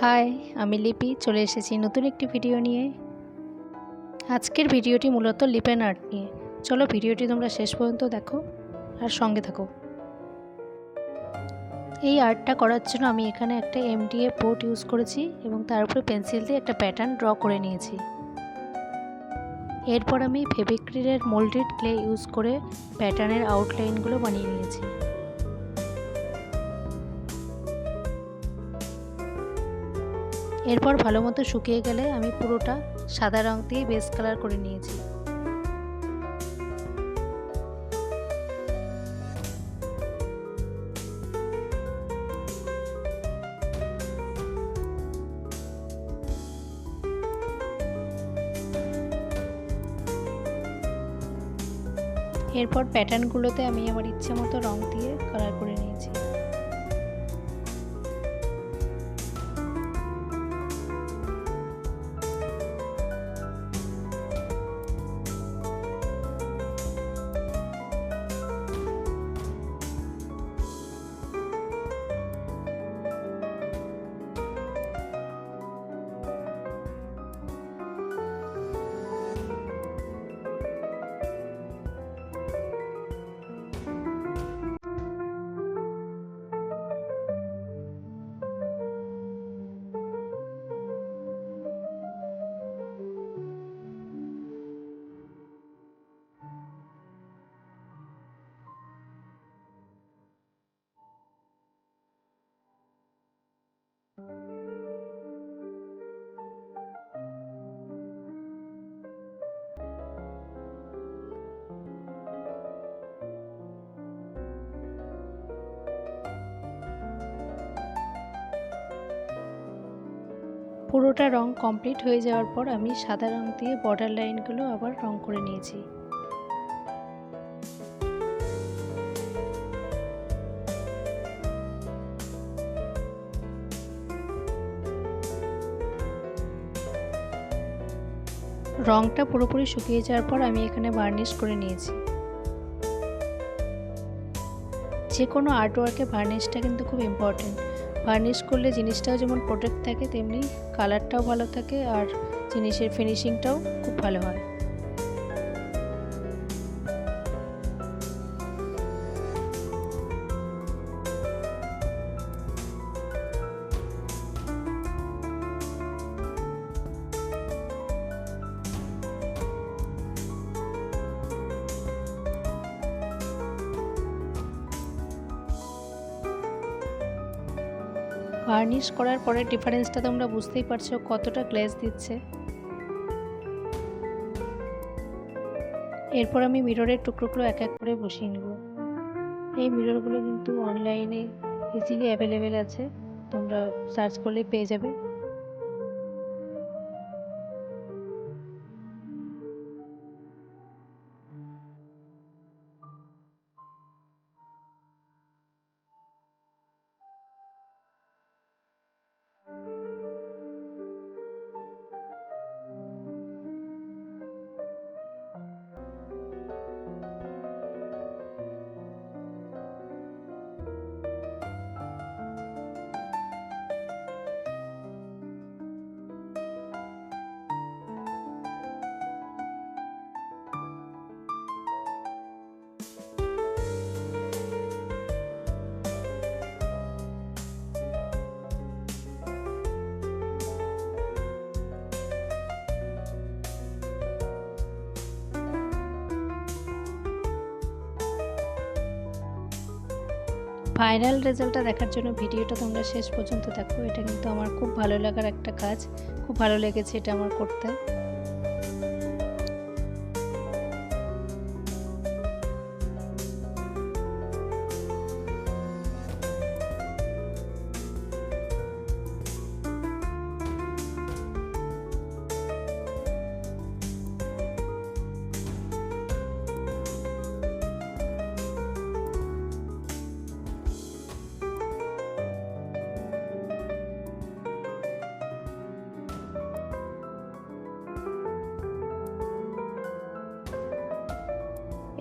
High, আমি লিপি। চলে এসেছি নতুন একটি ভিডিও নিয়ে। আজকের ভিডিওটি মূলত লিপেন আর্ট নিয়ে। চলো ভিডিওটি তোমরা শেষ পর্যন্ত দেখো আর সঙ্গে থাকো। এই আর্টটা করার জন্য আমি এখানে একটা এমডিএ পোর্ট ইউজ করেছি এবং তার উপরে পেন্সিল দিয়ে একটা প্যাটার্ন ড্র করে নিয়েছি। এরপর আমি ফেবিক্রিলের মোল্ডেড ক্লে ইউজ করে প্যাটার্নের আউটলাইনগুলো বানিয়ে নিয়েছি। এরপর ভালো মতো শুকিয়ে গেলে আমি পুরোটা সাদা রং দিয়ে বেস কালার করে নিয়েছি। এরপর প্যাটার্নগুলোতে আমি আমার ইচ্ছে মতো রং দিয়ে কালার করে নিয়েছি। পুরোটা রং কমপ্লিট হয়ে যাওয়ার পর আমি সাদা রং দিয়ে বর্ডার লাইনগুলো আবার রং করে নিয়েছি। রংটা পুরোপুরি শুকিয়ে যাওয়ার পর আমি এখানে বার্নিশ করে নিয়েছি। যে কোনো আর্টওয়ার্কে ভার্নিশটা কিন্তু খুব ইম্পর্টেন্ট ভার্নিশ করলে জিনিসটাও যেমন প্রোটেক্ট থাকে, তেমনি কালারটাও ভালো থাকে আর জিনিসের ফিনিশিংটাও খুব ভালো হয়। ভার্নিশ করার পরে ডিফারেন্সটা তোমরা বুঝতেই পারছ কতটা গ্লেজ দিচ্ছে। এরপর আমি মিররের টুকরোগুলো এক এক করে বসিয়ে নেব। এই মিররগুলো কিন্তু অনলাইনে ইজিলি অ্যাভেলেবেল আছে, তোমরা সার্চ করলে পেয়ে যাবে। ফাইনাল রেজাল্টটা দেখার জন্য ভিডিওটা তোমরা শেষ পর্যন্ত দেখো। এটা কিন্তু আমার খুব ভালো লাগার একটা কাজ। খুব ভালো লেগেছে এটা আমার করতে।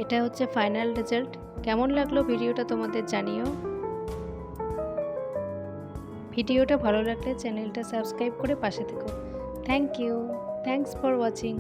এটা হচ্ছে ফাইনাল রেজাল্ট কেমন লাগল ভিডিওটা তোমাদের জানিও। ভিডিওটা ভালো লাগলে চ্যানেলটা সাবস্ক্রাইব করে পাশে থেকো। Thank you thanks for watching